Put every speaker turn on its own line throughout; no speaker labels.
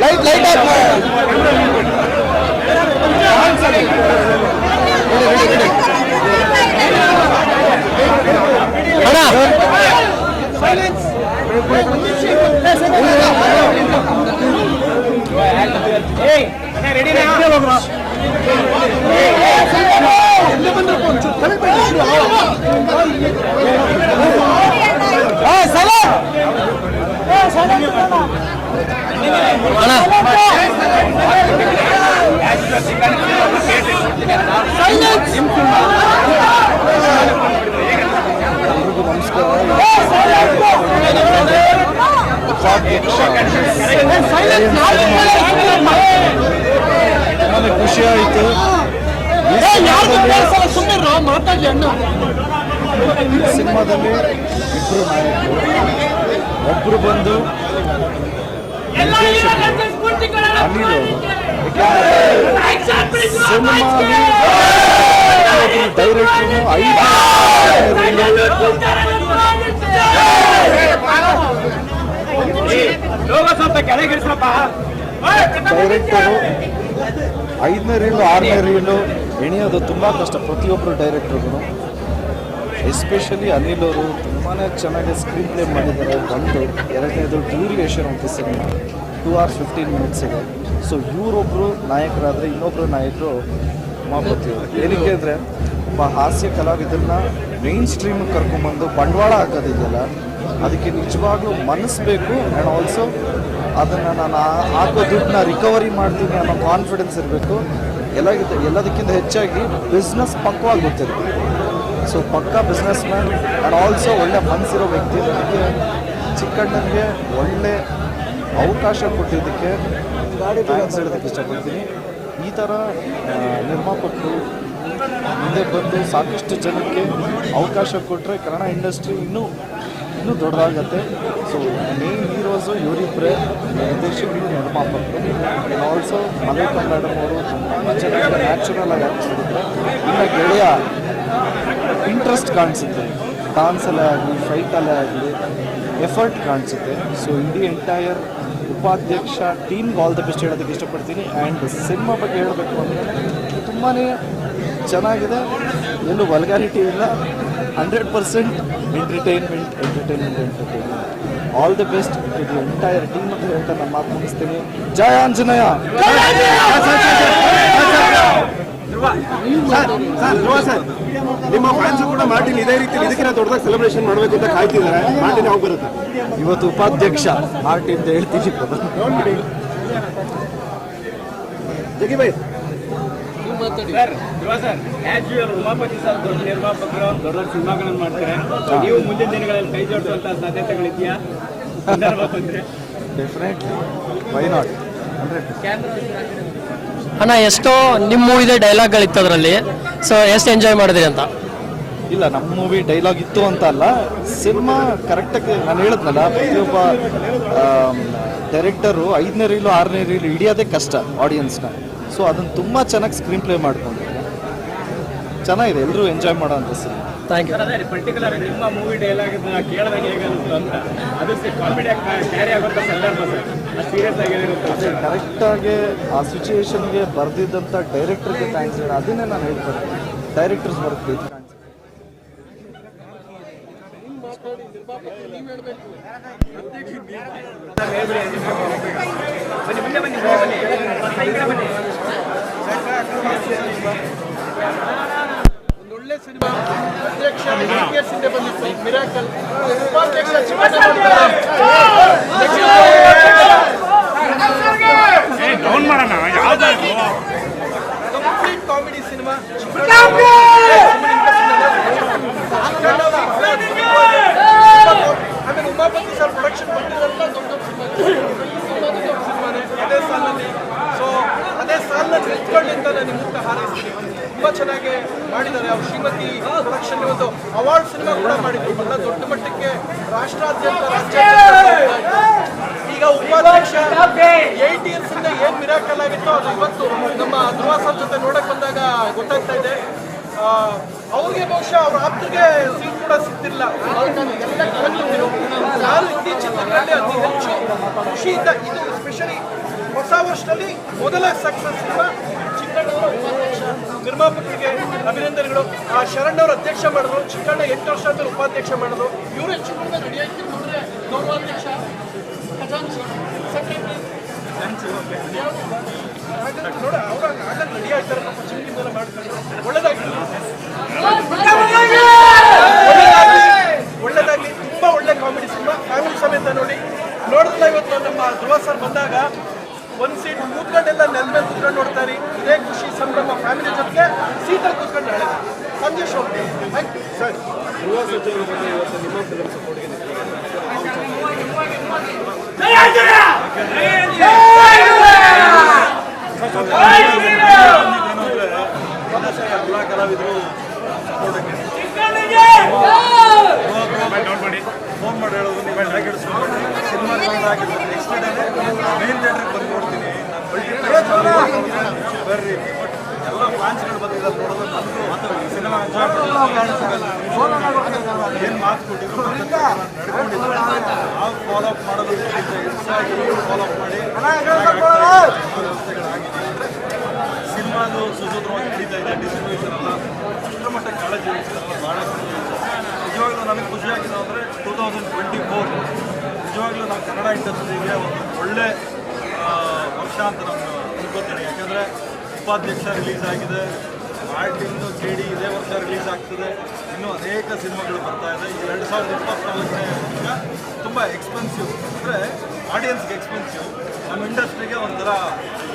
Light light అన్నా silence light ನಮಸ್ಕಾರ. ತುಂಬಾನೇ ಖುಷಿ ಆಯಿತು. ಸಿನಿಮಾದಲ್ಲಿ ಇಬ್ಬರು ನಾಯಕರು. ಒಬ್ಬರು ಬಂದು ಅನಿಲ್ ಅವರು ಡೈರೆಕ್ಟ್ರು ಡೈರೆಕ್ಟರು ಐದನೇ ರೀಲು ಆರನೇ ರೀಲು ಎಣಿಯೋದು ತುಂಬ ಕಷ್ಟ. ಪ್ರತಿಯೊಬ್ಬರು ಡೈರೆಕ್ಟ್ರಿಗೂ ಎಸ್ಪೆಷಲಿ ಅನಿಲ್ ಅವರು ತುಂಬಾ ಚೆನ್ನಾಗಿ ಸ್ಕ್ರೀನ್ ಪ್ಲೇ ಮಾಡಿದ್ದಾರೆ. ಒಂದು ಎರಡನೇದು ಡ್ಯೂರಿಯೇಷನ್ ಅಂತ cinema. Two hours fifteen minutes ಇದೆ. ಸೊ ಇವರೊಬ್ಬರು ನಾಯಕರಾದರೆ ಇನ್ನೊಬ್ಬರು ನಾಯಕರು ಉಮಾಪತಿ ಅವರು. ಏನಕ್ಕೆ ಅಂದರೆ ಒಬ್ಬ ಹಾಸ್ಯ ಕಲಾವಿದರನ್ನ ಮೇನ್ ಸ್ಟ್ರೀಮಿಗೆ ಕರ್ಕೊಂಬಂದು ಬಂಡವಾಳ ಹಾಕೋದಿದೆಯಲ್ಲ ಅದಕ್ಕೆ ನಿಜವಾಗ್ಲೂ ಮನಸ್ಸು ಬೇಕು ಆ್ಯಂಡ್ ಆಲ್ಸೋ ಅದನ್ನು ನಾನು ಹಾಕೋ ದುಡ್ಡನ್ನ ರಿಕವರಿ ಮಾಡ್ತೀನಿ ಅನ್ನೋ ಕಾನ್ಫಿಡೆನ್ಸ್ ಇರಬೇಕು. ಎಲ್ಲಕ್ಕಿಂತ ಎಲ್ಲದಕ್ಕಿಂತ ಹೆಚ್ಚಾಗಿ ಬಿಸ್ನೆಸ್ ಪಕ್ವಾಗಿ ಗೊತ್ತಿರುತ್ತೆ. ಸೊ ಪಕ್ಕ ಬಿಸ್ನೆಸ್ ಮ್ಯಾನ್ ಆ್ಯಂಡ್ ಆಲ್ಸೋ ಒಳ್ಳೆ ಮನಸ್ಸಿರೋ ವ್ಯಕ್ತಿ. ಅದಕ್ಕೆ ಚಿಕ್ಕಣ್ಣನಿಗೆ ಒಳ್ಳೆ ಅವಕಾಶ ಕೊಟ್ಟಿದ್ದಕ್ಕೆ ಥ್ಯಾಂಕ್ಸ್ ಹೇಳೋದಕ್ಕೆ ಇಷ್ಟಪಡ್ತೀನಿ. ಈ ಥರ ನಿರ್ಮಾಪಕರು ಮುಂದೆ ಬಂದು ಸಾಕಷ್ಟು ಜನಕ್ಕೆ ಅವಕಾಶ ಕೊಟ್ಟರೆ ಕನ್ನಡ ಇಂಡಸ್ಟ್ರಿ ಇನ್ನೂ ಇನ್ನೂ ದೊಡ್ಡದಾಗತ್ತೆ. ಸೊ ಮೇನ್ ಹೀರೋಸು ಇವರಿಬ್ಬರೇ ನಿರ್ದೇಶಕರು, ನಿರ್ಮಾಪಕರು. ಆಲ್ಸೋ ಮಲೆ ಕನ್ನಡಂ ಅವರು ತುಂಬ ಚೆನ್ನಾಗಿ ನ್ಯಾಚುರಲ್ ಆಗಿ ಹಾಕ್ತಿದ್ದಾರೆ ಇನ್ನು ಗೆಳೆಯ ಇಂಟ್ರೆಸ್ಟ್ ಕಾಣಿಸುತ್ತೆ. ಡಾನ್ಸಲ್ಲೇ ಆಗಲಿ ಫೈಟಲ್ಲೇ ಆಗಲಿ ಎಫರ್ಟ್ ಕಾಣಿಸುತ್ತೆ. ಸೊ ಇಡೀ ಎಂಟೈರ್ ಉಪಾಧ್ಯಕ್ಷ ಟೀಮ್ಗೆ ಆಲ್ ದ ಬೆಸ್ಟ್ ಹೇಳೋದಕ್ಕೆ ಇಷ್ಟಪಡ್ತೀನಿ. ಆ್ಯಂಡ್ ಸಿನಿಮಾ ಬಗ್ಗೆ ಹೇಳಬೇಕು ಅಂದರೆ ತುಂಬಾ ಚೆನ್ನಾಗಿದೆ. ಎಲ್ಲೂ ವಲ್ಗಾರಿಟಿ ಇಲ್ಲ. Hundred percent entertainment entertainment entertainment all the best ಇದು ಎಂಟೈರ್ ಟೀಮ್ ಅಂತ ಹೇಳ್ತಾ ನಾನು ಮಾತು ಮುಗಿಸ್ತೀನಿ. ಜಯ ಆಂಜನೇಯ!
Sir Dhruva sir. ನಿಮ್ಮ ಫ್ಯಾನ್ಸ್ ಕೂಡ ಮಾರ್ಟಿನ್ ಇದೇ ರೀತಿ ಇದಕ್ಕಿಂತ ದೊಡ್ಡದಾಗಿ ಸೆಲೆಬ್ರೇಷನ್ ಮಾಡಬೇಕು ಅಂತ ಕಾಯ್ತಿದ್ದಾರೆ. ಮಾರ್ಟಿನ್ ಯಾವಾಗ ಬರುತ್ತೆ?
ಇವತ್ತು ಉಪಾಧ್ಯಕ್ಷ ಮಾರ್ಟಿನ್ ಅಂತ ಹೇಳ್ತೀನಿ
ಜಗಿ bye
sir Dhruva sir as your Umapathi sir ದೊಡ್ಡ ನಿರ್ಮಾಪಕರು ದೊಡ್ಡ ದೊಡ್ಡ ಸಿನಿಮಾಗಳನ್ನು ಮಾಡ್ತಾರೆ ನೀವು ಮುಂದಿನ ದಿನಗಳಲ್ಲಿ ಕೈ ಜೋಡಿಸುವಂತ ಸಾಧ್ಯತೆಗಳಿದೆಯಾ ಸಂದರ್ಭ ಬಂದ್ರೆ
ಡೆಫಿನೆಟ್ಲಿ ವೈ ನಾಟ್
ಅಣ್ಣ ಎಷ್ಟೋ ನಿಮ್ಮ ಮೂವಿದೆ ಡೈಲಾಗ್ಗಳಿತ್ತು ಅದರಲ್ಲಿ. ಸೊ ಎಷ್ಟು ಎಂಜಾಯ್ ಮಾಡಿದ್ರಿ ಅಂತ?
ಇಲ್ಲ ನಮ್ಮ ಮೂವಿ ಡೈಲಾಗ್ ಇತ್ತು ಅಂತ ಅಲ್ಲ ಸಿನಿಮಾ ಕರೆಕ್ಟಾಗಿ ನಾನು ಹೇಳಿದ್ನಲ್ಲ ಪ್ರತಿಯೊಬ್ಬ ಡೈರೆಕ್ಟರು ಐದನೇ ರೀಲು ಆರನೇ ರೀಲು ಹಿಡಿಯೋದೇ ಕಷ್ಟ ಆಡಿಯನ್ಸ್ನ ಸೊ ಅದನ್ನು ತುಂಬ ಚೆನ್ನಾಗಿ ಸ್ಕ್ರೀನ್ ಪ್ಲೇ ಮಾಡ್ಕೊಂಡು ಚೆನ್ನಾಗಿದೆ ಎಲ್ಲರೂ ಎಂಜಾಯ್ ಮಾಡೋ ಅಂತ ಸಿನಿಮಾ
ಥ್ಯಾಂಕ್ ಯು
ಅದೇ ಪರ್ಟಿಕ್ಯುಲರ್ ನಿಮ್ಮ ಮೂವಿ ಡೈಲಾಗ್ ಕೇಳಿದಾಗ ಹೇಗಿರುತ್ತೆ ಅಂತ ಅದು ಕಾಮಿಡಿ ಕ್ಯಾರಿ ಆಗುತ್ತೆ ಸಂದರ್ಭ ಸೀರಿಯಸ್ ಆಗಿರುತ್ತೆ
ಕರೆಕ್ಟಾಗಿ ಆ ಸಿಚುವೇಶನ್ಗೆ ಬರೆದಿದ್ದಂಥ ಡೈರೆಕ್ಟರ್ಗೆ ಥ್ಯಾಂಕ್ಸ್ ಹೇಳಿ ಅದನ್ನೇ ನಾನು ಹೇಳ್ತಾರೆ ಡೈರೆಕ್ಟರ್ಸ್ ವರ್ಕ್ ಬೇಕು ಥ್ಯಾಂಕ್ಸ್
ಬನ್ನಿ ಮುಂದೆ ಬನ್ನಿ ಮುಂದೆ ಬನ್ನಿ ಈ ಕಡೆ ಬನ್ನಿ
ಒಳ್ಳೆ ಸಿನಿಮಾ ಅಧ್ಯಕ್ಷ ಕೆ ಸಿಂಧೆ ಬಂದಿತ್ತು ಮಿರಾಕಲ್ ಉಪಾಧ್ಯಕ್ಷ
ಡೌನ್ ಮಾಡೋಣ ಯಾವ್ದಾದ್ರು
ಕಂಪ್ಲೀಟ್ ಕಾಮಿಡಿ ಸಿನಿಮಾ ಆಮೇಲೆ ಉಮಾಪತಿ ಸರ್ ಪ್ರೊಡಕ್ಷನ್ ಬಂದಿರೋಲ್ಲ ದೊಡ್ಡ ಅದೇ ಸಾಲಲ್ಲಿ ಸೊ ಅದೇ ಸಾಲಲ್ಲಿ ನಿಂತ್ಕೊಳ್ಳಿ ಅಂತ ನಾನು ಮುಕ್ತ ಹಾರೈಸ್ತೀನಿ ತುಂಬ ಚೆನ್ನಾಗಿ ಮಾಡಿದ್ದಾರೆ. ಅವ್ರು ಶ್ರೀಮತಿ ಪ್ರೊಡಕ್ಷನ್ ಒಂದು ಅವಾರ್ಡ್ ಸಿನಿಮಾ ಕೂಡ ಮಾಡಿದ್ರು ಬಹಳ ದೊಡ್ಡ ಮಟ್ಟಕ್ಕೆ ರಾಷ್ಟ್ರಾದ್ಯಂತ ರಾಜ್ಯ ಈಗ ಉಪಾಧ್ಯಕ್ಷ ಏಟ್ ಇಯರ್ಸ್ ಇಂದ ಏನ್ ಮಿರಾಕಲ್ ಆಗಿತ್ತೋ ಅದು ಇವತ್ತು ನಮ್ಮ ಧ್ರುವ ಸರ್ ಜೊತೆ ನೋಡಕ್ ಬಂದಾಗ ಗೊತ್ತಾಗ್ತಾ ಇದೆ. ಅವ್ರಿಗೆ ಬಹುಶಃ ಅವ್ರ ಹತ್ತಿಗೆ ಸೀಟ್ ಕೂಡ ಸಿಗ್ತಿಲ್ಲ. ನಾನು ಇತ್ತೀಚಿನ ದಿನಗಳಲ್ಲಿ ಅತಿ ಹೆಚ್ಚು ಖುಷಿಯಿಂದ ಇದು ಸ್ಪೆಷಲಿ ಹೊಸ ವರ್ಷದಲ್ಲಿ ಮೊದಲ ಸಕ್ಸಸ್ ಚಿಕ್ಕಣ್ಣವರ ನಿರ್ಮಾಪಕರಿಗೆ ಅಭಿನಂದನೆಗಳು. ಆ ಶರಣ್ ಅವ್ರ ಅಧ್ಯಕ್ಷ ಮಾಡಿದ್ರು, ಚಿಕ್ಕಣ್ಣ ಎಂಟು ವರ್ಷ ಆದ್ರೆ ಉಪಾಧ್ಯಕ್ಷ ಮಾಡಿದ್ರು. ಇವರೇ ಚಿಕ್ಕಣ್ಣ ರೆಡಿ ಆಗಿ ನೋಡ್ರೆ ಗೌರವಾಧ್ಯಕ್ಷ ನೋಡ, ಅವ್ರ ಆಗಲ್ಲ ರೆಡಿ ಆಗ್ತಾರೆ. ಮಾಡ್ತಾರೆ. ಒಳ್ಳೇದಾಗ್ಲಿ. ಒಳ್ಳೇದಾಗ್ಲಿ ತುಂಬಾ ಒಳ್ಳೆ ಕಾಮಿಡಿ ಸಿನಿಮಾ ಫ್ಯಾಮಿಲಿ ಸಮೇತ ನೋಡಿ ನೋಡಿದ್ರೆ ಇವತ್ತು ನಮ್ಮ ಧ್ರುವ ಸರ್ ಬಂದಾಗ ಒಂದ್ ಸೀಟ್ ಕೂತ್ಕೊಂಡೆಲ್ಲ ನೆಲ ಮೇಲೆ ಕೂತ್ಕೊಂಡು ನೋಡ್ತಾರೆ ಇದೇ ಖುಷಿ ಸಂಭ್ರಮ ಫ್ಯಾಮಿಲಿ ಜೊತೆಗೆ ಸೀಟಲ್ಲಿ ಕೂತ್ಕೊಂಡು ನಾಳೆ ಸಂದೇಶ್ ಶೋ
ಸರ್ ಸರ್ಜಾ ಅವರ ಬಗ್ಗೆ ಇವತ್ತು ನಿಮ್ಮ ಫಿಲಮ್ ಸಪೋರ್ಟ್ಗೆ
ಎಲ್ಲ ಕಲಾವಿದರು ಫೋನ್ ಮಾಡಿ. ಹೇಳೋದು ನೀವು ಹೇಗೆ ಸಿನಿಮಾ ನೆಕ್ಸ್ಟ್ ಡೇನೆ ಮೇನ್ ಥಿಯೇಟ್ರಿಗೆ ಬಂದು ನೋಡ್ತೀನಿ. ಬರ್ರಿ. ಬಟ್ ಎಲ್ಲ ಫ್ಯಾನ್ಸ್ಗಳು ಬಂದಿದ್ದಾರೆ ನೋಡೋದು ನಮಗೂ ಸಿನಿಮಾ ಏನು ಮಾತು ಕೊಟ್ಟಿದ್ರು ನಡ್ಕೊಂಡಿದ್ರು ನಾವು ಫಾಲೋ ಅಪ್ ಮಾಡೋದು ಫಾಲೋ ಅಪ್ ಮಾಡಿ ವ್ಯವಸ್ಥೆಗಳಾಗಿದೆ ಸಿನಿಮಾದು ಸುಸೂತ್ರವಾಗಿ ನಡೀತಾ ಇದೆ ಡಿಸ್ಟ್ರಿಬ್ಯೂಷನ್ ಎಲ್ಲ ಅಷ್ಟರ ಮಟ್ಟಕ್ಕೆ ಕಾಳಜಿ ವಹಿಸಿದಾರಲ್ಲ ಭಾಳ ನಿಜವಾಗ್ಲೂ ನನಗೆ ಖುಷಿಯಾಗಿದೆ ಅಂದರೆ ಟೂ ತೌಸಂಡ್ ಟ್ವೆಂಟಿ ಫೋರ್ ನಿಜವಾಗ್ಲೂ ನಾವು ಕನ್ನಡ ಇಂಡಸ್ಟ್ರಿಗೆ ಒಂದು ಒಳ್ಳೆ ವರ್ಷ ಅಂತ ನಾನು ಅನ್ಕೋತೇನೆ. ಯಾಕಂದರೆ ಉಪಾಧ್ಯಕ್ಷ ರಿಲೀಸ್ ಆಗಿದೆ, ಆರ್ಟಿಂದು ಕೆ ಡಿ ಇದೇ ವರ್ಷ ರಿಲೀಸ್ ಆಗ್ತದೆ. ಇನ್ನೂ ಅನೇಕ ಸಿನಿಮಾಗಳು ಬರ್ತಾ ಇದೆ. ಈ ಎರಡು ಸಾವಿರದ ಇಪ್ಪತ್ತ್ನಾಲ್ಕನೇ ವರ್ಷ ತುಂಬ ಎಕ್ಸ್ಪೆನ್ಸಿವ್ ಅಂದರೆ ಆಡಿಯನ್ಸ್ಗೆ ಎಕ್ಸ್ಪೆನ್ಸಿವ್ ನಮ್ಮ ಇಂಡಸ್ಟ್ರಿಗೆ ಒಂಥರ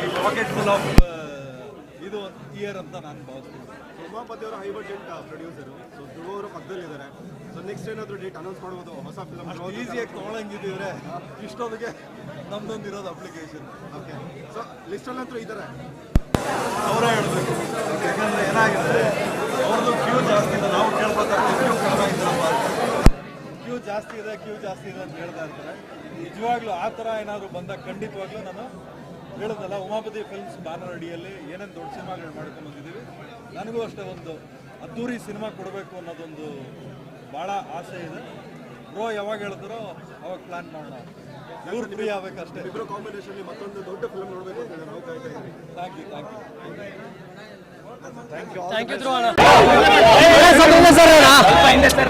ಈ ಪಾಕೆಟ್ ಫುಲ್ ಆಫ್ ಇದು ಇಯರ್ ಅಂತ ನಾನು ಭಾವಿಸ್ತೀನಿ.
ಉಮಾಪತಿ ಅವರು high budget producer so Dhruva ಅವರು ಪಕ್ಕದಲ್ಲಿದ್ದಾರೆ. ನೆಕ್ಸ್ಟ್ ಏನಾದರೂ ಡೇಟ್ ಅನೌನ್ಸ್ ಮಾಡ್ಬೋದು? ಹೊಸ ಫಿಲಮ್
ಅಷ್ಟು ಈಸಿಯಾಗಿ ತೊಗೊಳಂಗಿದ್ದೀವ್ರೆ ಇಷ್ಟೊಂದಿಗೆ ನಮ್ದೊಂದು ಇರೋದು ಅಪ್ಲಿಕೇಶನ್
ಓಕೆ ಸೊ ಲಿಸ್ಟಲ್ಲಂತೂ ಇದ್ದಾರೆ
ಅವರೇ ಹೇಳಬೇಕು. ಯಾಕಂದರೆ ಏನಾಗಿದೆ? ಅವ್ರದ್ದು ಕ್ಯೂ ಜಾಸ್ತಿ ಇದೆ. ನಾವು ಕೇಳ್ಬೇಕಾದ್ರೆ ಕ್ಯೂ ಕಡಿಮೆ ಇದ್ದಪ್ಪ ಕ್ಯೂ ಜಾಸ್ತಿ ಇದೆ ಕ್ಯೂ ಜಾಸ್ತಿ ಇದೆ ಅಂತ ಹೇಳ್ತಾ ಇರ್ತಾರೆ. ನಿಜವಾಗ್ಲೂ ಆ ಥರ ಏನಾದರೂ ಬಂದಾಗ ಖಂಡಿತವಾಗ್ಲೂ ನಾನು ಹೇಳೋದಲ್ಲ ಉಮಾಪತಿ ಫಿಲ್ಮ್ಸ್ ಬ್ಯಾನರ್ ಅಡಿಯಲ್ಲಿ ಏನೇನು ದೊಡ್ಡ ಸಿನಿಮಾಗಳು ಮಾಡ್ಕೊಂಡು ಬಂದಿದ್ದೀವಿ. ನನಗೂ ಅಷ್ಟೇ ಒಂದು ಅದ್ದೂರಿ ಸಿನಿಮಾ ಕೊಡಬೇಕು ಅನ್ನೋದೊಂದು ಭಾಳ ಆಸೆ ಇದೆ. ಬ್ರೋ ಯಾವಾಗ ಹೇಳ್ತಾರೋ ಅವಾಗ ಪ್ಲಾನ್ ಮಾಡೋಣ. ಇವ್ರು ಫ್ರೀ ಆಗ್ಬೇಕಷ್ಟೇ.
ಇಬ್ಬರು ಕಾಂಬಿನೇಷನ್ ಮತ್ತೊಂದು ದೊಡ್ಡ ಫಿಲ್ಮ್ ನೋಡಬೇಕು ಅಂತ ನಾವು ಕಾಯ್ತಾ ಇದ್ದೀವಿ.
Thank you thank you
thank you sir ಹಿಂದೆ ಸರ್ ಅಣ್ಣ ಹಿಂದೆ ಸರ್.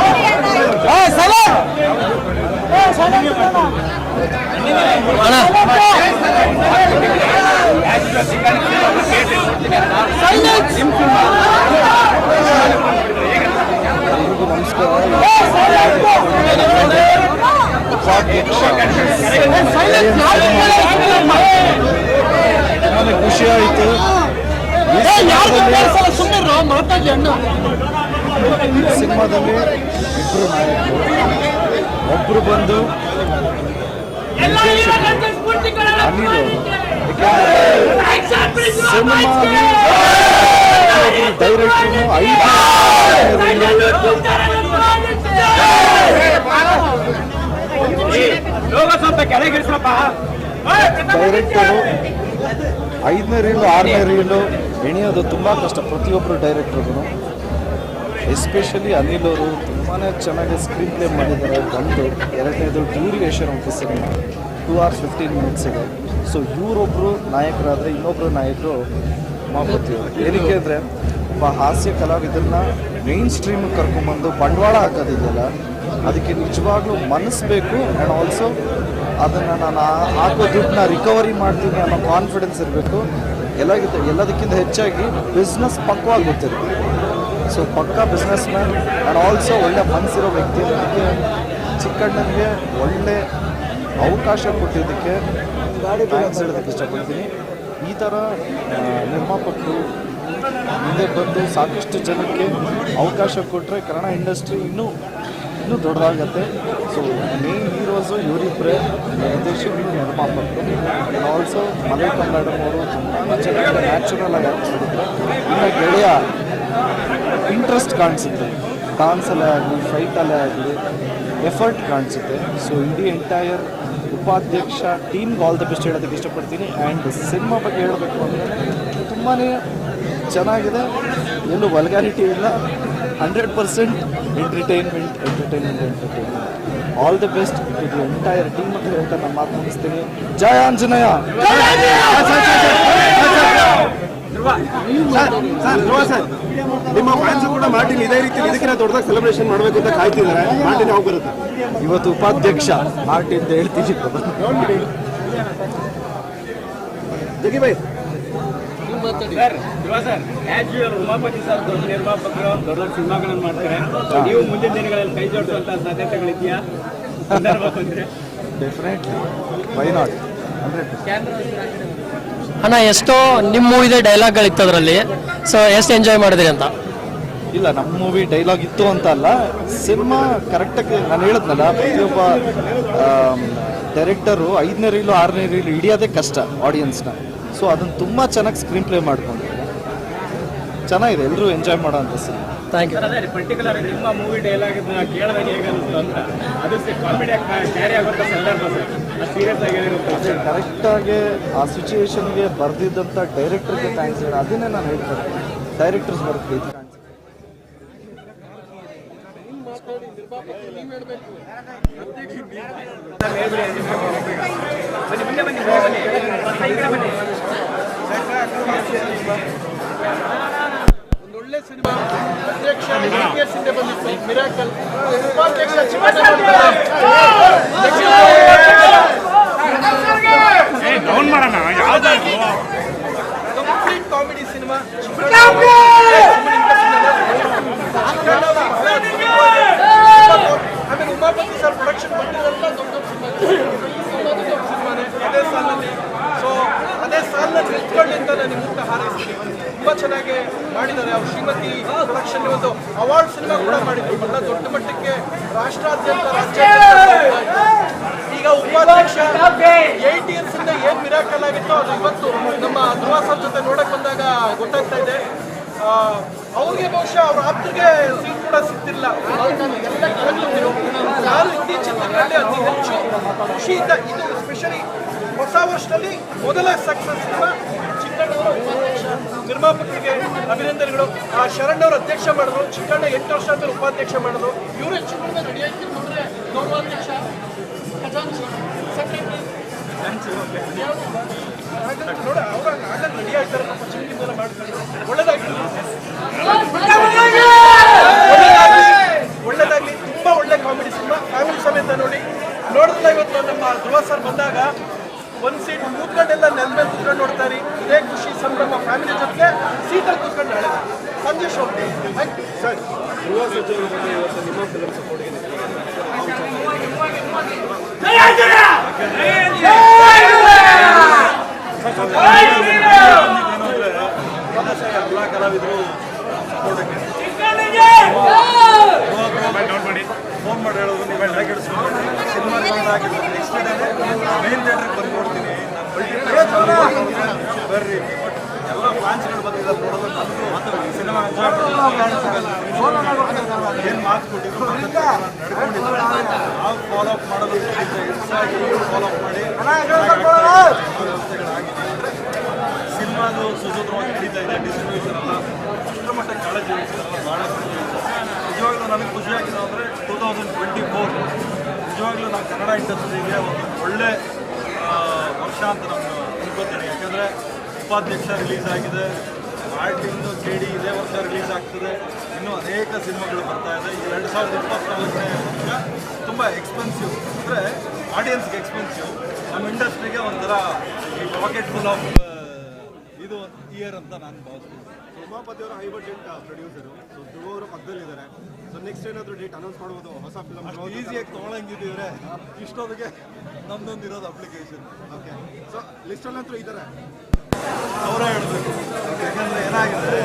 ಅಣ್ಣ
ಎಲ್ರಿಗೂ ನಮಸ್ಕಾರ ಉಪಾಧ್ಯಕ್ಷ ತುಂಬಾ ಖುಷಿ ಆಯಿತು ಸಿನಿಮಾದಲ್ಲಿ ಇಬ್ಬರು ನಾಯಕರು. ಒಬ್ಬರು ಬಂದು ಅನಿಲ್ ಐದು ಡೈರೆಕ್ಟರು ಐದನೇ ರೀಲು ಆರನೇ ರೀಲು ಎಣಿಯೋದು ತುಂಬ ಕಷ್ಟ. ಪ್ರತಿಯೊಬ್ಬರು ಡೈರೆಕ್ಟ್ರಿಗೂ ಎಸ್ಪೆಷಲಿ ಅನಿಲ್ ಅವರು ತುಂಬಾ ಚೆನ್ನಾಗಿ ಸ್ಕ್ರೀನ್ ಪ್ಲೇ ಮಾಡಿದ್ದಾರೆ. ಒಂದು ಎರಡನೇದು duration of cinema two hours fifteen minutes ಇದೆ. ಸೊ ಇವರೊಬ್ಬರು ನಾಯಕರಾದರೆ ಇನ್ನೊಬ್ಬರು ನಾಯಕರು ಮಾಪತಿ ಏನಕ್ಕೆ ಅಂದರೆ, ಒಬ್ಬ ಹಾಸ್ಯ ಕಲಾವಿದರನ್ನ ಮೇನ್ ಸ್ಟ್ರೀಮ್ ಕರ್ಕೊಂಬಂದು ಬಂಡವಾಳ ಹಾಕೋದಿದೆಯಲ್ಲ, ಅದಕ್ಕೆ ನಿಜವಾಗ್ಲೂ ಮನಸ್ಸು ಬೇಕು. ಆ್ಯಂಡ್ ಆಲ್ಸೋ ಅದನ್ನು ನಾನು ಹಾಕೋ ದುಡ್ಡನ್ನ ರಿಕವರಿ ಮಾಡ್ತೀನಿ ಅನ್ನೋ ಕಾನ್ಫಿಡೆನ್ಸ್ ಇರಬೇಕು. ಎಲ್ಲ ಎಲ್ಲದಕ್ಕಿಂತ ಹೆಚ್ಚಾಗಿ ಬಿಸ್ನೆಸ್ ಪಕ್ವಾಗಿ ಗೊತ್ತಿದೆ ಸೊ ಪಕ್ಕ ಬಿಸ್ನೆಸ್ ಮ್ಯಾನ್ ಆ್ಯಂಡ್ ಆಲ್ಸೋ ಒಳ್ಳೆ ಮನಸ್ಸಿರೋ ವ್ಯಕ್ತಿ. ಅದಕ್ಕೆ ಚಿಕ್ಕಣ್ಣನಿಗೆ ಒಳ್ಳೆ ಅವಕಾಶ ಕೊಟ್ಟಿದ್ದಕ್ಕೆ ಗಾಡಿ ಥ್ಯಾಂಕ್ಸ್ ಹೇಳೋದಕ್ಕೆ ಇಷ್ಟಪಡ್ತೀನಿ. ಈ ಥರ ನಿರ್ಮಾಪಕರು ಮುಂದೆ ಬಂದು ಸಾಕಷ್ಟು ಜನಕ್ಕೆ ಅವಕಾಶ ಕೊಟ್ಟರೆ ಕನ್ನಡ ಇಂಡಸ್ಟ್ರಿ ಇನ್ನೂ ಇನ್ನೂ ದೊಡ್ಡದಾಗತ್ತೆ. ಸೊ ಮೇನ್ ಹೀರೋಸು ಇವರಿಬ್ಬರೇ ನಿರ್ದೇಶಕರು ನಿರ್ಮಾಪಕರು. ಆ್ಯಂಡ್ ಆಲ್ಸೋ ಮಲೆ ಕನ್ನಡ ಅವರು ತುಂಬ ಚೆನ್ನಾಗಿ ನ್ಯಾಚುರಲ್ ಆಗಿ ಆ್ಯಕ್ಟ್ ಮಾಡಿದ್ರು. ಇನ್ನು ಗೆಳೆಯ ಇಂಟ್ರೆಸ್ಟ್ ಕಾಣಿಸುತ್ತೆ ಡಾನ್ಸಲ್ಲೇ ಆಗಲಿ ಫೈಟಲ್ಲೇ ಆಗಲಿ ಎಫರ್ಟ್ ಕಾಣಿಸುತ್ತೆ ಸೊ ಇಡೀ ಎಂಟೈರ್ ಉಪಾಧ್ಯಕ್ಷ ಟೀಮ್ಗೆ ಆಲ್ ದ ಬೆಸ್ಟ್ ಹೇಳೋದಕ್ಕೆ ಇಷ್ಟಪಡ್ತೀನಿ ಆ್ಯಂಡ್ ಸಿನಿಮಾ ಬಗ್ಗೆ ಹೇಳಬೇಕು ಅಂದರೆ ತುಂಬಾ ಚೆನ್ನಾಗಿದೆ ಎಲ್ಲೂ ವಲ್ಗಾರಿಟಿ ಇಲ್ಲ hundred percent entertainment entertainment entertainment all the best ಇದು ಎಂಟೈರ್ ಟೀಮ್ ಅಂತ ಹೇಳ್ತಾ ನಾನು ಮಾತು ಮುಗಿಸ್ತೀನಿ ಜಯ ಆಂಜನೇಯ
ಸರ್ ನಿಮ್ಮ ಫ್ಯಾನ್ಸ್ ಕೂಡ ಮಾರ್ಟಿನ್ ಇದೇ ರೀತಿ ಇದಕ್ಕಿಂತ ದೊಡ್ಡದಾಗಿ ಸೆಲೆಬ್ರೇಷನ್ ಮಾಡಬೇಕು ಅಂತ ಕಾಯ್ತಿದ್ದಾರೆ ಮಾರ್ಟಿನ್ ಯಾವಾಗ ಬರುತ್ತೆ
ಇವತ್ತು ಉಪಾಧ್ಯಕ್ಷ ಮಾರ್ಟಿ ಅಂತ ಹೇಳ್ತೀನಿ
ಜಗಿ bye
sir as you'll Umapathi sir ದೊಡ್ಡ ನಿರ್ಮಾಪಕರು ದೊಡ್ಡ ದೊಡ್ಡ ಸಿನಿಮಾಗಳನ್ನು ಮಾಡ್ತಾರೆ ನೀವು ಮುಂದಿನ ದಿನಗಳಲ್ಲಿ ಕೈ ಜೋಡಿಸುವಂತ ಸಾಧ್ಯತೆಗಳಿದೆಯಾ
ಡೆಫಿನೆಟ್ಲಿ ವೈ ನಾಟ್ ಹಂಡ್ರೆಡ್
ಅಣ್ಣ, ಎಷ್ಟೋ ನಿಮ್ಮ ಮೂವಿದೆ ಡೈಲಾಗ್ಗಳಿತ್ತು ಅದರಲ್ಲಿ. ಸೊ ಎಷ್ಟು ಎಂಜಾಯ್ ಮಾಡಿದ್ರಿ ಅಂತ?
ಇಲ್ಲ ನಮ್ಮ ಮೂವಿ ಡೈಲಾಗ್ ಇತ್ತು ಅಂತ ಅಲ್ಲ. ಸಿನಿಮಾ ಕರೆಕ್ಟಾಗಿ ನಾನು ಹೇಳಿದ್ನಲ್ಲ, ಪ್ರತಿಯೊಬ್ಬ ಡೈರೆಕ್ಟರು ಐದನೇ ರೀಲು, ಆರನೇ ರೀಲು ಹಿಡಿಯೋದೇ ಕಷ್ಟ ಆಡಿಯನ್ಸ್ನ ಸೊ ಅದನ್ನು ತುಂಬ ಚೆನ್ನಾಗಿ ಸ್ಕ್ರೀನ್ ಪ್ಲೇ ಮಾಡ್ಕೊಂಡು. ಚೆನ್ನಾಗಿದೆ ಎಲ್ಲರೂ ಎಂಜಾಯ್ ಮಾಡೋ ಅಂತ ಸಿನಿಮಾ
ಥ್ಯಾಂಕ್ ಯು.
ಪರ್ಟಿಕ್ಯುಲರ್ ನಿಮ್ಮ ಮೂವಿ ಡೈಲಾಗ್ ಕೇಳಿದಾಗ ಹೇಗನ್ನಿಸ್ತು ಅಂತ. ಅದು ಕಾಮಿಡಿ ಕ್ಯಾರಿ ಆಗುತ್ತೆ ಸಂದರ್ಭ ಸರ್? ಸೀರಿಯಸ್ ಆಗಿರುತ್ತೆ
ಕರೆಕ್ಟಾಗಿ ಆ ಸಿಚುವೇಶನ್ಗೆ ಬರೆದಿದ್ದಂಥ ಡೈರೆಕ್ಟರ್ಗೆ ಥ್ಯಾಂಕ್ಸ್ ಹೇಳಿ ಅದನ್ನೇ ನಾನು ಹೇಳ್ತೇನೆ ಡೈರೆಕ್ಟರ್ಸ್ ಬರ್ತೀವಿ
ಬನ್ನಿ.
ಸಿನಿಮಾ ಅಧ್ಯಕ್ಷ ಎಸ್ ಇಂದ ಬಂದಿತ್ತು ಮಿರಾಕಲ್ ಉಪಾಧ್ಯಕ್ಷ ಕಂಪ್ಲೀಟ್ ಕಾಮಿಡಿ ಸಿನಿಮಾ ಆಮೇಲೆ ಉಮಾಪತಿ ಸರ್ ಪ್ರೊಡಕ್ಷನ್ ಬಂದಿರೋಲ್ಲ ದೊಡ್ಡ ದೊಡ್ಡ ಸಿನಿಮಾ ಈ ಸಿನಿಮಾದು ದೊಡ್ಡ ಸಿನಿಮಾನೇ ಅದೇ ಸಾಲಲ್ಲಿ ಸೊ ಅದೇ ಸಾಲಲ್ಲಿ ನಿಂತ್ಕೊಳ್ಳಿ ಅಂತ ನಾನು ನಿಮ್ಗೆ ಹಾರೈಸ್ತೀನಿ ತುಂಬಾ ಚೆನ್ನಾಗಿ ಮಾಡಿದ್ದಾರೆ ಅವ್ರು ಶ್ರೀಮತಿ ಪ್ರೊಡಕ್ಷನ್ ಒಂದು ಅವಾರ್ಡ್ ಸಿನಿಮಾ ಕೂಡ ಮಾಡಿದ್ರು ಬಹಳ ದೊಡ್ಡ ಮಟ್ಟಕ್ಕೆ ರಾಷ್ಟ್ರಾದ್ಯಂತ ರಾಜ್ಯಾದ್ಯಂತ ಈಗ ಉಪಾಧ್ಯಕ್ಷ ಏಟ್ ಇಯರ್ಸ್ ಇಂದ ಏನ್ ಮಿರಾಕಲ್ ಆಗಿತ್ತೋ ಅದು ಇವತ್ತು ನಮ್ಮ ಧ್ರುವ ಸರ್ ಜೊತೆ ನೋಡಕ್ ಬಂದಾಗ ಗೊತ್ತಾಗ್ತಾ ಇದೆ. ಅವ್ರಿಗೆ ಬಹುಶಃ ಅವ್ರ ಆಪ್ತರಿಗೆ ಸೀಟ್ ಕೂಡ ಸಿಗ್ತಿಲ್ಲ ಅವ್ರು ನಾನು ಇತ್ತೀಚಿನ ದಿನಗಳಲ್ಲಿ ಅತಿ ಹೆಚ್ಚು ಖುಷಿಯಿಂದ ಇದು ಸ್ಪೆಷಲಿ ಹೊಸ ವರ್ಷದಲ್ಲಿ ಮೊದಲ ಸಕ್ಸಸ್ ನಿರ್ಮಾಪಕರಿಗೆ ಅಭಿನಂದನೆಗಳು. ಆ, ಶರಣ್ ಅವರು ಅಧ್ಯಕ್ಷ ಮಾಡಿದ್ರು, ಚಿಕ್ಕಣ್ಣ ಎಂಟು ವರ್ಷ ಆದ್ಮೇಲೆ ಉಪಾಧ್ಯಕ್ಷ ಮಾಡಿದ್ರು. ಇವರೇ ಚಿಕ್ಕಣ್ಣ ರೆಡಿ ಆಗಿರ್ತಾರೆ ಗೌರವಾಧ್ಯಕ್ಷ ಸೆಕ್ರೆಟರಿ. ನೋಡ, ಅವ್ರ ರೆಡಿ ಆಗ್ತಾರೆ ನಮ್ಮ ಒಳ್ಳೇದಾಗ್ಲಿ ತುಂಬಾ ಒಳ್ಳೆ ಕಾಮಿಡಿ ಸಿನಿಮಾ ಫ್ಯಾಮಿಲಿ ಸಮೇತ ನೋಡಿ ನೋಡಿದ್ರೆ ಇವತ್ತು ನಮ್ಮ ಧ್ರುವ ಸರ್ ಬಂದಾಗ ಒಂದು ಸೀಟ್ ಕೂತ್ಕೊಂಡೆಲ್ಲ ನೆಲ ಮೇಲೆ ಕೂತ್ಕೊಂಡು ನೋಡ್ತಾರೆ ಇದೇ ಖುಷಿ ಸಂಭ್ರಮ ಫ್ಯಾಮಿಲಿ ಜೊತೆಗೆ ಸೀಟಲ್ಲಿ ಕೂತ್ಕೊಂಡು ನಾಳೆ ಸಂಜೆ show thank you
sir Dhruva ಬಗ್ಗೆ ಇವತ್ತು ನಿಮ್ಮ ಫಿಲಮ್ ಸಪೋರ್ಟ್ಗೆ
ಎಲ್ಲ ಕಲಾವಿದರು ಫೋನ್ ಮಾಡಿ ಹೇಳೋದು ನೀವು ಸಿನಿಮಾ ಆಗಿದೆ ನೆಕ್ಸ್ಟ್ ಡೇನೆ ಮೇನ್ ಥಿಯೇಟ್ರಿಗೆ ಬಂದು ನೋಡ್ತೀನಿ. ಬರ್ರಿ. ಎಲ್ಲ ಫ್ಯಾನ್ಸ್ಗಳು ಬಂದಿದ್ದಾರೆ ನೋಡೋದು ಸಿನಿಮಾ ಎಂಜಾಯ್ ಏನು ಮಾತು ಕೊಟ್ಟಿದ್ರು? ನಡ್ಕೊಂಡಿದ್ದಾರೆ ನಾವು ಫಾಲೋ ಅಪ್ ಮಾಡೋದಕ್ಕಿಂತ ಹೆಚ್ಚಾಗಿ ಫಾಲೋ ಅಪ್ ಮಾಡಿ. ಸಿನಿಮಾದು ಸುಸೂತ್ರವಾಗಿ ನಡೀತಾ ಇದೆ ಡಿಸ್ಟ್ರಿಬ್ಯೂಷನ್ ಎಲ್ಲ. ಅಷ್ಟರ ಮಟ್ಟಕ್ಕೆ ಕಾಳಜಿ ವಹಿಸಿದಾರಲ್ಲ ಭಾಳ. ನಿಜವಾಗ್ಲೂ ನನಗೆ ಖುಷಿ ಅಂದರೆ ಟೂ ತೌಸಂಡ್ ಟ್ವೆಂಟಿ ಫೋರ್ ನಿಜವಾಗ್ಲೂ ನಾವು ಕನ್ನಡ ಇಂಡಸ್ಟ್ರಿಗೆ ಒಂದು ಒಳ್ಳೆ ವರ್ಷ ಅಂತ ನಾನು ಅನ್ಕೋತೀನಿ ಯಾಕೆಂದರೆ ಉಪಾಧ್ಯಕ್ಷ ರಿಲೀಸ್ ಆಗಿದೆ ಮಾರ್ಟಿನ್ನು ಕೆ ಡಿ ಇದೇ ವರ್ಷ ರಿಲೀಸ್ ಆಗ್ತದೆ. ಇನ್ನೂ ಅನೇಕ ಸಿನಿಮಾಗಳು ಬರ್ತಾ ಇದೆ. ಈ ಎರಡು ಸಾವಿರದ ಇಪ್ಪತ್ನಾಲ್ಕನೇ ವರ್ಷ ತುಂಬ ಎಕ್ಸ್ಪೆನ್ಸಿವ್ ಅಂದರೆ ಆಡಿಯನ್ಸ್ಗೆ ಎಕ್ಸ್ಪೆನ್ಸಿವ್ ನಮ್ಮ ಇಂಡಸ್ಟ್ರಿಗೆ ಒಂಥರ ಈ ಪಾಕೆಟ್ ಫುಲ್ ಆಫ್ ಇದು ಇಯರ್ ಅಂತ ನಾನು ಭಾವಿಸ್ತೀನಿ.
ಉಮಾಪತಿ ಅವರು high budget producer so Dhruva ಅವರು ಪಕ್ಕದಲ್ಲಿದ್ದಾರೆ. ಸೊ ನೆಕ್ಸ್ಟ್ ಏನಾದರೂ ಡೇಟ್ ಅನೌನ್ಸ್ ಮಾಡ್ಬೋದು ಹೊಸ ಫಿಲಮ್
ಈಸಿಯಾಗಿ ತೊಗೊಳಂಗಿದ್ದೀವ್ರೆ ಇಷ್ಟೊತ್ತಿಗೆ ನಮ್ದೊಂದು ಇರೋದು ಅಪ್ಲಿಕೇಶನ್
ಓಕೆ ಸೊ ಲಿಸ್ಟಲ್ಲಂತೂ ಇದ್ದಾರೆ.
ಅವರೇ ಹೇಳಬೇಕು. ಯಾಕಂದ್ರೆ ಏನಾಗಿದೆ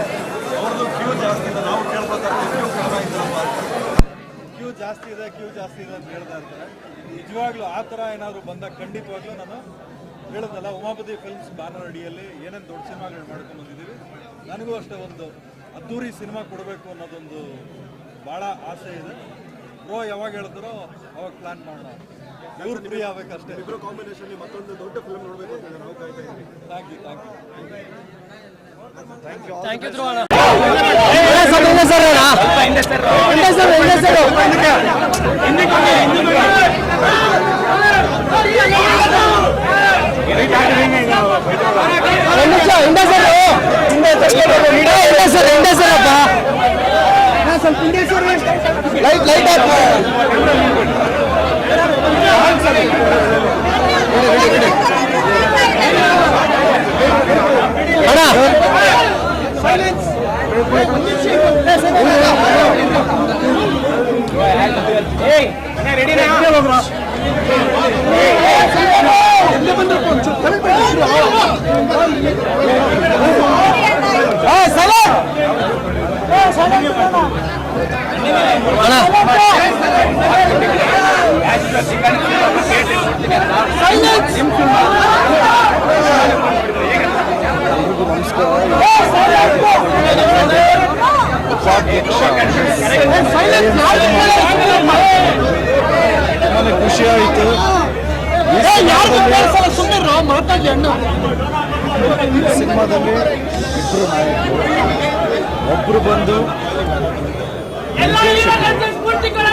ಅವ್ರದ್ದು ಕ್ಯೂ ಜಾಸ್ತಿ ಇದೆ ನಾವು ಕೇಳ್ಬೇಕಾದ್ರೆ ಕ್ಯೂ ಕಡಿಮೆ ಕ್ಯೂ ಜಾಸ್ತಿ ಇದೆ ಕ್ಯೂ ಜಾಸ್ತಿ ಇದೆ ಅಂತ ಹೇಳ್ತಾ ಇರ್ತಾರೆ. ನಿಜವಾಗ್ಲೂ ಆ ಥರ ಏನಾದರೂ ಬಂದಾಗ ಖಂಡಿತವಾಗ್ಲೂ ನಾನು ಹೇಳೋದಲ್ಲ ಉಮಾಪತಿ ಫಿಲ್ಮ್ಸ್ ಬ್ಯಾನರ್ ಅಡಿಯಲ್ಲಿ ಏನೇನು ದೊಡ್ಡ ಸಿನಿಮಾಗಳು ಮಾಡ್ಕೊಂಡು ಬಂದಿದ್ದೀವಿ ನನಗೂ ಅಷ್ಟೇ ಒಂದು ಅದ್ದೂರಿ ಸಿನಿಮಾ ಕೊಡಬೇಕು ಅನ್ನೋದೊಂದು ಭಾಳ ಆಸೆ ಇದೆ. ಬ್ರೋ ಯಾವಾಗ ಹೇಳ್ತಾರೋ ಅವಾಗ ಪ್ಲಾನ್ ಮಾಡೋಣ. ಇವ್ರು ಫ್ರೀ ಆಗ್ಬೇಕಷ್ಟೇ
ಇಬ್ಬರು ಕಾಂಬಿನೇಷನ್ ಮತ್ತೊಂದು ದೊಡ್ಡ ಫಿಲ್ಮ್ ನೋಡಬೇಕು ಅಂತ ನಾವು ಕಾಯ್ತಾ ಇದ್ದೀವಿ.
Thank you thank you
thank you Dhruva ಅಣ್ಣ. ಸರ್ ಹಿಂದೆ ಸರ್ ಅಣ್ಣ. ಹಿಂದೆ ಸರ್ ಹಿಂದೆ ಸರ್. ಹಿಂದೆ ಸರ್. ಹಿಂದೆ ಹಿಂದೆ ಸರ್ ಹಿಂದೆ ಸರ್ ಅಪ್ಪ ಸ್ವಲ್ಪ ಹಿಂದೆ ಸರ್ ಲೈಟ್ ಲೈಟ್ ಹಾಕು
ಉಪಾಧ್ಯಕ್ಷ ತುಂಬಾನೇ ಖುಷಿ ಆಯಿತು ಸಿನಿಮಾದಲ್ಲಿ ಇಬ್ಬರು ನಾಯಕರು ಒಬ್ರು ಬಂದು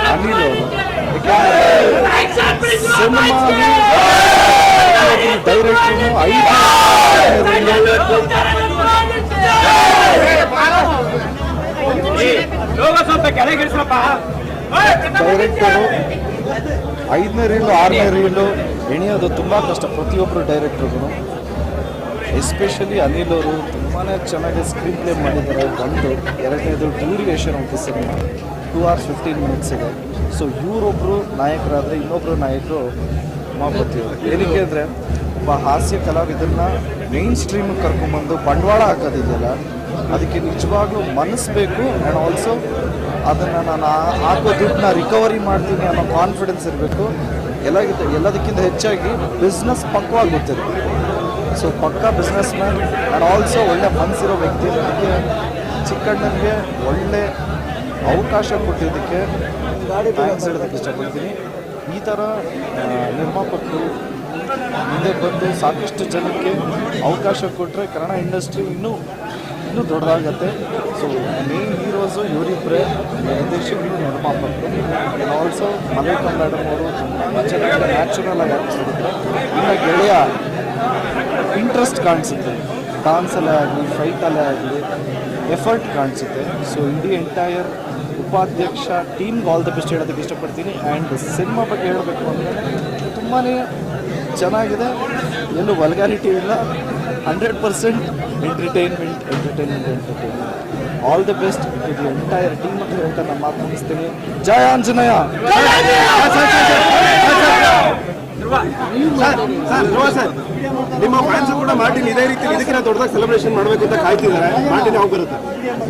ಅನಿಲ್ ಅವರು ಸಿನಿಮಾಲಿ ಡೈರೆಕ್ಟ್ರು ಡೈರೆಕ್ಟರು ಐದನೇ ರೀಲು ಆರನೇ ರೀಲು ಎಣಿಯೋದು ತುಂಬ ಕಷ್ಟ. ಪ್ರತಿಯೊಬ್ಬರು ಡೈರೆಕ್ಟ್ರಿಗೂ ಎಸ್ಪೆಷಲಿ ಅನಿಲ್ ಅವರು ತುಂಬಾ ಚೆನ್ನಾಗಿ ಸ್ಕ್ರೀನ್ ಪ್ಲೇ ಮಾಡಿದ್ದಾರೆ. ಒಂದು ಎರಡನೇದು duration of the cinema two hours fifteen minutes ಇದೆ. ಸೊ ಇವರೊಬ್ಬರು ನಾಯಕರಾದರೆ ಇನ್ನೊಬ್ಬರು ನಾಯಕರು ಅವರು. ಏನಕ್ಕೆ ಅಂದರೆ ಒಬ್ಬ ಹಾಸ್ಯ ಕಲಾವಿದನ್ನ ಮೇನ್ ಸ್ಟ್ರೀಮಿಗೆ ಕರ್ಕೊಂಬಂದು ಬಂಡವಾಳ ಹಾಕೋದಿದೆಯಲ್ಲ, ಅದಕ್ಕೆ ನಿಜವಾಗ್ಲೂ ಮನಸ್ಸು ಬೇಕು ಆ್ಯಂಡ್ ಆಲ್ಸೋ ಅದನ್ನು ನಾನು ಹಾಕೋ ದುಡ್ಡನ್ನ ರಿಕವರಿ ಮಾಡ್ತೀನಿ ಅನ್ನೋ ಕಾನ್ಫಿಡೆನ್ಸ್ ಇರಬೇಕು. ಎಲ್ಲಕ್ಕಿಂತ ಎಲ್ಲದಕ್ಕಿಂತ ಹೆಚ್ಚಾಗಿ ಬಿಸ್ನೆಸ್ ಪಕ್ವಾಗಿ ಗೊತ್ತಿದೆ ಸೊ ಪಕ್ಕ ಬಿಸ್ನೆಸ್ ಮ್ಯಾನ್ ಆ್ಯಂಡ್ ಆಲ್ಸೋ ಒಳ್ಳೆ ಮನಸ್ಸಿರೋ ವ್ಯಕ್ತಿ ಅದಕ್ಕೆ ಚಿಕ್ಕಣ್ಣನಿಗೆ ಒಳ್ಳೆ ಅವಕಾಶ ಕೊಟ್ಟಿದ್ದಕ್ಕೆ ಥ್ಯಾಂಕ್ಸ್ ಹೇಳೋದಕ್ಕೆ ಇಷ್ಟಪಡ್ತೀನಿ. ಈ ಥರ ನಿರ್ಮಾಪಕರು ಮುಂದೆ ಬಂದು ಸಾಕಷ್ಟು ಜನಕ್ಕೆ ಅವಕಾಶ ಕೊಟ್ಟರೆ ಕನ್ನಡ ಇಂಡಸ್ಟ್ರಿ ಇನ್ನೂ ಇನ್ನೂ ದೊಡ್ಡದಾಗತ್ತೆ. ಸೊ ಮೇನ್ ಹೀರೋಸು ಇವರಿಬ್ಬರೇ ನಿರ್ದೇಶಕರು ನಿರ್ಮಾಪಕರು ಆಲ್ಸೋ ಮಲೈಕಾ ಕನ್ನಡಮ್ ಅವರು ತುಂಬ ಚೆನ್ನಾಗಿ ನ್ಯಾಚುರಲ್ ಆಗಿ ಆಡಿಸ್ತಿದ್ರು ಇನ್ನು ಗೆಳೆಯ ಇಂಟ್ರೆಸ್ಟ್ ಕಾಣಿಸುತ್ತೆ. ಡಾನ್ಸಲ್ಲೇ ಆಗಲಿ ಫೈಟಲ್ಲೇ ಆಗಲಿ ಎಫರ್ಟ್ ಕಾಣಿಸುತ್ತೆ. ಸೊ ಇಡೀ ಎಂಟೈರ್ ಉಪಾಧ್ಯಕ್ಷ ಟೀಮ್ಗೆ ಆಲ್ ದ ಬೆಸ್ಟ್ ಹೇಳೋದಕ್ಕೆ ಇಷ್ಟಪಡ್ತೀನಿ. ಆ್ಯಂಡ್ ಸಿನಿಮಾ ಬಗ್ಗೆ ಹೇಳಬೇಕು ಅಂದರೆ ತುಂಬಾ ಚೆನ್ನಾಗಿದೆ. ಎಲ್ಲೂ ವಲ್ಗಾರಿಟಿ ಇಲ್ಲ. Hundred percent entertainment entertainment entertainment all the best ಇದು ದಿ ಎಂಟೈರ್ ಟೀಮ್ ಅಂತ ಹೇಳ್ತಾ ನಾನು ಮಾತು ಮುಗಿಸ್ತೀನಿ ಜಯ ಆಂಜನೇಯ!
ಸರ್ ಸರ್ ಸರ್ ನಿಮ್ಮ ಫ್ಯಾನ್ಸ್ ಕೂಡ ಮಾರ್ಟಿನ್ ಇದೇ ರೀತಿ ಇದಕ್ಕಿಂತ ದೊಡ್ಡದಾಗಿ ಸೆಲೆಬ್ರೇಷನ್ ಮಾಡಬೇಕು ಅಂತ ಕಾಯ್ತಿದ್ದಾರೆ. ಮಾರ್ಟಿನ್ ಯಾವಾಗ ಬರುತ್ತೆ?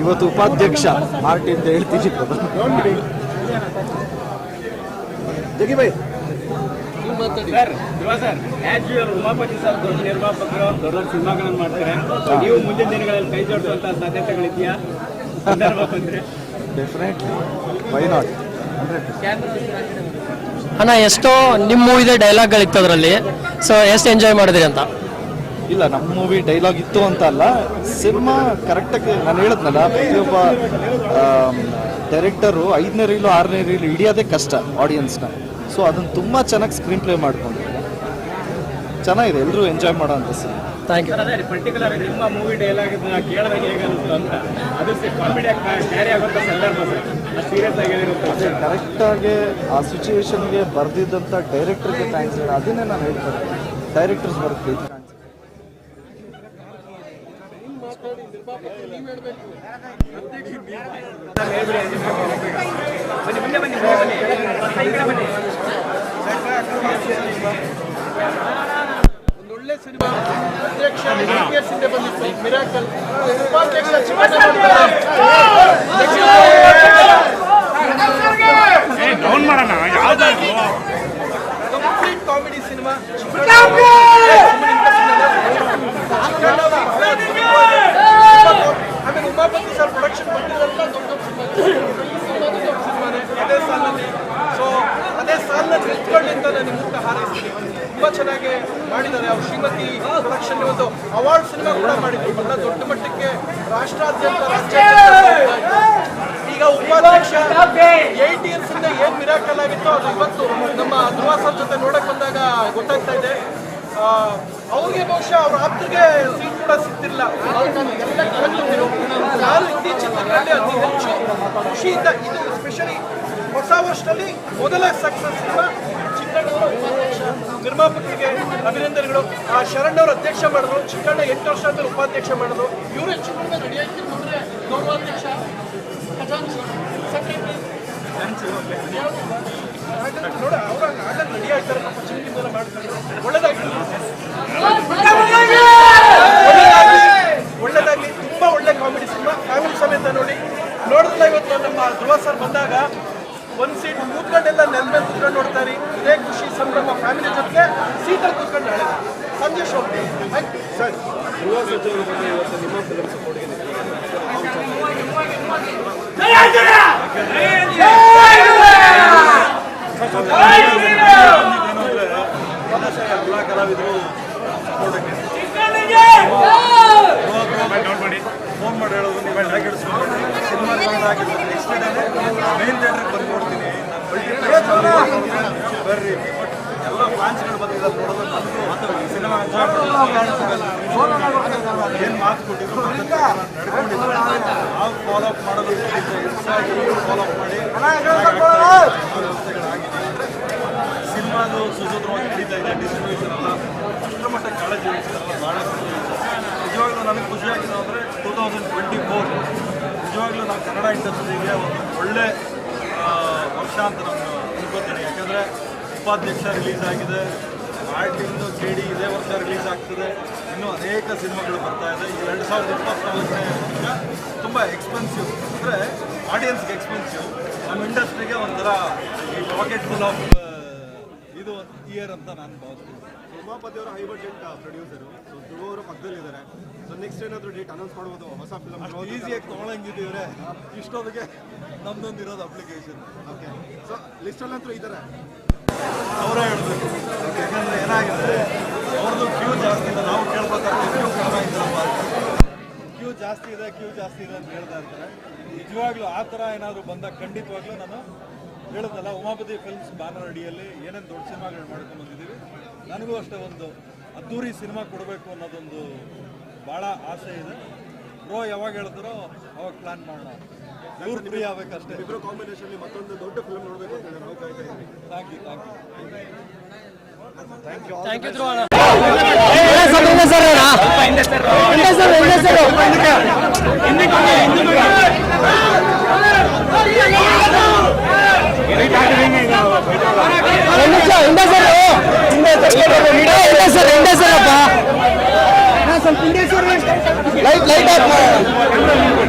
ಇವತ್ತು ಉಪಾಧ್ಯಕ್ಷ ಮಾರ್ಟಿನ್ ಅಂತ ಹೇಳ್ತೀನಿ
ಜಗಿ bye
sir Dhruva sir as you'll Umapathi sir ದೊಡ್ಡ ನಿರ್ಮಾಪಕರು ದೊಡ್ಡ ದೊಡ್ಡ ಸಿನಿಮಾಗಳನ್ನು ಮಾಡ್ತಾರೆ. ನೀವು ಮುಂದಿನ ದಿನಗಳಲ್ಲಿ ಕೈ ಜೋಡಿಸುವಂತಹ ಸಾಧ್ಯತೆಗಳಿದೆಯಾ ಸಂದರ್ಭ ಬಂದ್ರೆ.
ಡೆಫಿನೆಟ್ಲಿ ವೈ ನಾಟ್
ಅಣ್ಣ ಎಷ್ಟೋ ನಿಮ್ಮ ಮೂವಿದೆ ಡೈಲಾಗ್ಗಳಿತ್ತು ಅದರಲ್ಲಿ. ಸೊ ಎಷ್ಟು ಎಂಜಾಯ್ ಮಾಡಿದ್ರಿ ಅಂತ?
ಇಲ್ಲ ನಮ್ಮ ಮೂವಿ ಡೈಲಾಗ್ ಇತ್ತು ಅಂತ ಅಲ್ಲ. ಸಿನಿಮಾ ಕರೆಕ್ಟಾಗಿ ನಾನು ಹೇಳಿದ್ನಲ್ಲ ಪ್ರತಿಯೊಬ್ಬ ಡೈರೆಕ್ಟರು ಐದನೇ ರೀಲು ಆರನೇ ರೀಲು ಹಿಡಿಯೋದೇ ಕಷ್ಟ ಆಡಿಯನ್ಸ್ನ ಸೊ ಅದನ್ನು ತುಂಬ ಚೆನ್ನಾಗಿ ಸ್ಕ್ರೀನ್ ಪ್ಲೇ ಮಾಡ್ಕೊಂಡು. ಚೆನ್ನಾಗಿದೆ ಎಲ್ಲರೂ ಎಂಜಾಯ್ ಮಾಡೋ ಅಂತ ಸರ್
ಥ್ಯಾಂಕ್ ಯು
ಅದೇ ಪರ್ಟಿಕ್ಯುಲರ್ ನಿಮ್ಮ ಮೂವಿ ಡೈಲಾಗ್ ಕೇಳಿದಾಗ ಹೇಗೆ ಅನಿಸ್ತು ಅಂತ. ಅದು ಕಾಮಿಡಿ ಕ್ಯಾರಿ ಆಗುವಂತ ಸಂದರ್ಭ ಸರ್. ಸೀರಿಯಸ್ ಆಗಿರುತ್ತೆ
ಅದೇ ಕರೆಕ್ಟಾಗಿ ಆ ಸಿಚುವೇಶನ್ಗೆ ಬರೆದಿದ್ದಂಥ ಡೈರೆಕ್ಟ್ರಿಗೆ ಥ್ಯಾಂಕ್ಸ್ ಹೇಳಿ ಅದನ್ನೇ ನಾನು ಹೇಳ್ತೇನೆ ಡೈರೆಕ್ಟರ್ಸ್ ಬರುತ್ತೆ
ಮಿರಾಕಲ್ ಉಪಾಧ್ಯಕ್ಷ ಚಿಕ್ಕಣ್ಣ ಕಂಪ್ಲೀಟ್ ಕಾಮಿಡಿ ಸಿನಿಮಾ ಆಮೇಲೆ ಉಮಾಪತಿ ಸರ್ ಪ್ರೊಡಕ್ಷನ್ ಬಂದಿರೋಲ್ಲ ದೊಡ್ಡ ಸಿನಿಮಾ ಅದೇ ಸಾಲಲ್ಲಿ ಸೊ ಅದೇ ಸಾಲಲ್ಲಿ ನಿಂತ್ಕೊಳ್ಳಿ ಅಂತ ನಾನು ಮುಕ್ತ ಹಾರೈಸ್ತೀನಿ ತುಂಬಾ ಚೆನ್ನಾಗಿ ಮಾಡಿದ್ದಾರೆ. ಅವ್ರು ಶ್ರೀಮತಿ ಪ್ರೊಡಕ್ಷನ್ ಒಂದು ಅವಾರ್ಡ್ ಸಿನಿಮಾ ಕೂಡ ಮಾಡಿದ್ರು. ಬಹಳ ದೊಡ್ಡ ಮಟ್ಟಕ್ಕೆ ರಾಷ್ಟ್ರಾದ್ಯಂತ ಈಗ ಉಪಾಧ್ಯಕ್ಷ ಏಟ್ ಇಯರ್ಸ್ ಇಂದ ಏನ್ ಮಿರಾಕಲ್ ಆಗಿತ್ತು ಅದು ಇವತ್ತು ನಮ್ಮ ಧ್ರುವ ಜೊತೆ ನೋಡಕ್ ಬಂದಾಗ ಗೊತ್ತಾಗ್ತಾ ಇದೆ. ಅವ್ರಿಗೆ ಬಹುಶಃ ಅವ್ರ ಆಪ್ತರಿಗೆ ಸೀಟ್ ಕೂಡ ಸಿಗ್ತಿಲ್ಲ ಅವ್ರು ನಾನು ಇತ್ತೀಚಿನ ಅತಿ ಹೆಚ್ಚು ಖುಷಿಯಿಂದ ಇದು ಸ್ಪೆಷಲಿ ಹೊಸ ವರ್ಷದಲ್ಲಿ ಮೊದಲ ಸಕ್ಸಸ್ ಉಪಾಧ್ಯಕ್ಷ ನಿರ್ಮಾಪಕರಿಗೆ ಅಭಿನಂದನೆಗಳು. ಆ ಶರಣ್ ಅವರು ಅಧ್ಯಕ್ಷ ಮಾಡಿದ್ರು, ಚಿಕ್ಕಣ್ಣ ಎಂಟು ವರ್ಷ ಆದ್ಮೇಲೆ ಉಪಾಧ್ಯಕ್ಷ ಮಾಡಿದ್ರು. ಇವರೇ ಚಿಕ್ಕಣ್ಣ ರೆಡಿಯಾಗಿ ನೋಡ್ರೆ ಗೌರವಾಧ್ಯಕ್ಷ ನೋಡ, ಅವ್ರ ಆಗಲ್ಲ ರೆಡಿ ಆಗ್ತಾರೆ ನಮ್ಮ ಚಿಂತಿಂದೆಲ್ಲ ಮಾಡ್ತಾರೆ. ಒಳ್ಳೇದಾಗ್ಲಿ. ಒಳ್ಳೇದಾಗ್ಲಿ. ತುಂಬಾ ಒಳ್ಳೆ ಕಾಮಿಡಿ ಸಿನಿಮಾ. ಫ್ಯಾಮಿಲಿ ಸಮೇತ ನೋಡಿ. ನೋಡಿದ್ರೆ ಇವತ್ತು ನಮ್ಮ ಧ್ರುವ ಸರ್ ಬಂದಾಗ ಒಂದ್ ಸೀಟ್ ಕೂತ್ಕೊಂಡೆಲ್ಲ ನೆಲ ಮೇಲೆ ಕೂತ್ಕೊಂಡು ನೋಡ್ತಾರೆ ಇದೇ ಖುಷಿ ಸಂಭ್ರಮ ಫ್ಯಾಮಿಲಿ ಜೊತೆಗೆ ಸೀಟಲ್ಲಿ ಕೂತ್ಕೊಂಡು ನಾಳೆ. ಸಂಜೆ ಶೋಭೆ.
ಸರ್. ಗೃಹ ಸರ್ಜಾ ಅವರ ಬಗ್ಗೆ ಇವತ್ತು ನಿಮ್ಮ ಫಿಲಮ್ ಸಪೋರ್ಟ್ಗೆ
ಏನಂದ್ರೆ ಎಲ್ಲ ಕಲಾವಿದರು ಸಪೋರ್ಟಕ್ಕೆ ಫೋನ್ ಮಾಡಿ ಹೇಳೋದು ನೀವು ಯಾಕೆ ಹಿಡಿಸ್ಕೊಂಡ್ರಿ ಸಿನಿಮಾ ರಿಲೀಸ್ ಆಗಿದ್ದು ನೆಕ್ಸ್ಟ್ ಡೇನೆ ಮೇನ್ ಥಿಯೇಟ್ರಿಗೆ ಬಂದು ನೋಡ್ತೀನಿ ನಾನು ಬರ್ರಿ ಬಟ್ ಎಲ್ಲ ಫ್ಯಾನ್ಸ್ಗಳು ಬಂದಿದ್ದಾರೆ ನೋಡೋದು ನನಗೂ ಸಿನಿಮಾ ಏನು ಮಾತು ಕೊಟ್ಟಿದ್ರು ಅದಕ್ಕೆ ನಾನು ನಡ್ಕೊಂಡಿದ್ದೀನಿ ನಾವು ಫಾಲೋ ಅಪ್ ಮಾಡೋದು ಫಾಲೋ ಅಪ್ ಮಾಡಿ ವ್ಯವಸ್ಥೆಗಳಾಗಿದೆ ಸಿನಿಮಾದು ಸುಸೂತ್ರವಾಗಿ ನಡೀತಾ ಇದೆ ಡಿಸ್ಟ್ರಿಬ್ಯೂಷನ್ ಎಲ್ಲ ಅಷ್ಟರ ಮಟ್ಟಕ್ಕೆ ಕಾಳಜಿ ವಹಿಸಿದಾರಲ್ಲ ಭಾಳ ಖುಷಿ ನಿಜವಾಗ್ಲೂ ನನಗೆ ಖುಷಿಯಾಗಿದೆ ಅಂದರೆ ಟೂ ತೌಸಂಡ್ ಟ್ವೆಂಟಿ ಫೋರ್ ನಿಜವಾಗ್ಲೂ ನಾವು ಕನ್ನಡ ಇಂಡಸ್ಟ್ರಿಗೆ ಒಂದು ಒಳ್ಳೆ ವರ್ಷ ಅಂತ ನಾನು ಅನ್ಕೋತೀನಿ. ಯಾಕಂದರೆ ಉಪಾಧ್ಯಕ್ಷ ರಿಲೀಸ್ ಆಗಿದೆ ಆರ್ಟಿಂದು ಕೆ ಡಿ ಇದೇ ವರ್ಷ ರಿಲೀಸ್ ಆಗ್ತದೆ. ಇನ್ನೂ ಅನೇಕ ಸಿನಿಮಾಗಳು ಬರ್ತಾ ಇದೆ. ಈ ಎರಡು ಸಾವಿರದ ಇಪ್ಪತ್ತೊಂಬತ್ತನೇ ವರ್ಷ ತುಂಬ ಎಕ್ಸ್ಪೆನ್ಸಿವ್ ಅಂದರೆ ಆಡಿಯನ್ಸ್ಗೆ ಎಕ್ಸ್ಪೆನ್ಸಿವ್ ನಮ್ಮ ಇಂಡಸ್ಟ್ರಿಗೆ ಒಂಥರ ಈ ಪಾಕೆಟ್ ಫುಲ್ ಆಫ್ ಇದು ಇಯರ್ ಅಂತ ನಾನು ಭಾವಿಸ್ತೀನಿ.
ಉಮಾಪತಿ ಅವರ ಹೈ ಬಜೆಟ್ ಪ್ರೊಡ್ಯೂಸರು ಸೊ ಅವರು ಪಕ್ಕದಲ್ಲಿದ್ದಾರೆ. ಸೊ ನೆಕ್ಸ್ಟ್ ಏನಾದರೂ ಡೇಟ್ ಅನೌನ್ಸ್ ಮಾಡ್ಬೋದು ಹೊಸ ಫಿಲಮ್
ಈಸಿಯಾಗಿ ತೊಗೊಳಂಗಿದ್ದೀವ್ರೆ ಇಷ್ಟೊತ್ತಿಗೆ ನಮ್ದೊಂದು ಇರೋದು ಅಪ್ಲಿಕೇಶನ್
ಓಕೆ ಸೊ ಲಿಸ್ಟಲ್ಲಂತೂ ಇದ್ದಾರೆ
ಅವರೇ ಹೇಳಬೇಕು. ಯಾಕಂದರೆ ಏನಾಗಿದೆ ಅವ್ರದ್ದು ಕ್ಯೂ ಜಾಸ್ತಿ ಇದೆ ನಾವು ಕೇಳ್ಬೇಕಾದ್ರೆ ಕ್ಯೂ ಕಡಿಮೆ ಕ್ಯೂ ಜಾಸ್ತಿ ಇದೆ ಕ್ಯೂ ಜಾಸ್ತಿ ಇದೆ ಅಂತ ಹೇಳ್ತಾ ಇರ್ತಾರೆ. ನಿಜವಾಗ್ಲೂ ಆ ಥರ ಏನಾದರೂ ಬಂದಾಗ ಖಂಡಿತವಾಗ್ಲೂ ನಾನು ಹೇಳಿದ್ನಲ್ಲ ಉಮಾಪತಿ ಫಿಲ್ಮ್ಸ್ ಬ್ಯಾನರ್ ಅಡಿಯಲ್ಲಿ ಏನೇನು ದೊಡ್ಡ ಸಿನಿಮಾಗಳು ಮಾಡ್ಕೊಂಡು ಬಂದಿದ್ದೀವಿ ನನಗೂ ಅಷ್ಟೇ ಒಂದು ಅದ್ದೂರಿ ಸಿನಿಮಾ ಕೊಡಬೇಕು ಅನ್ನೋದೊಂದು ಭಾಳ ಆಸೆ ಇದೆ ಬ್ರೋ ಯಾವಾಗ ಹೇಳಿದ್ರೋ ಅವಾಗ ಪ್ಲಾನ್ ಮಾಡೋಣ ಇವ್ರು ಫ್ರೀ ಆಗಬೇಕಷ್ಟೇ
ಇಬ್ಬರು ಕಾಂಬಿನೇಷನ್ ಮತ್ತೊಂದು ದೊಡ್ಡ ಫಿಲ್ಮ್ ನೋಡಬೇಕು ಅಂತ ನಾವು ಕಾಯ್ತಾ ಇದ್ದೀವಿ
ಥ್ಯಾಂಕ್ ಯು ಥ್ಯಾಂಕ್ ಯು
ಹಿಂದೆ ಸರ್ ಹಿಂದೆ ಸರ್ ಹಿಂದೆ लाइट लाइट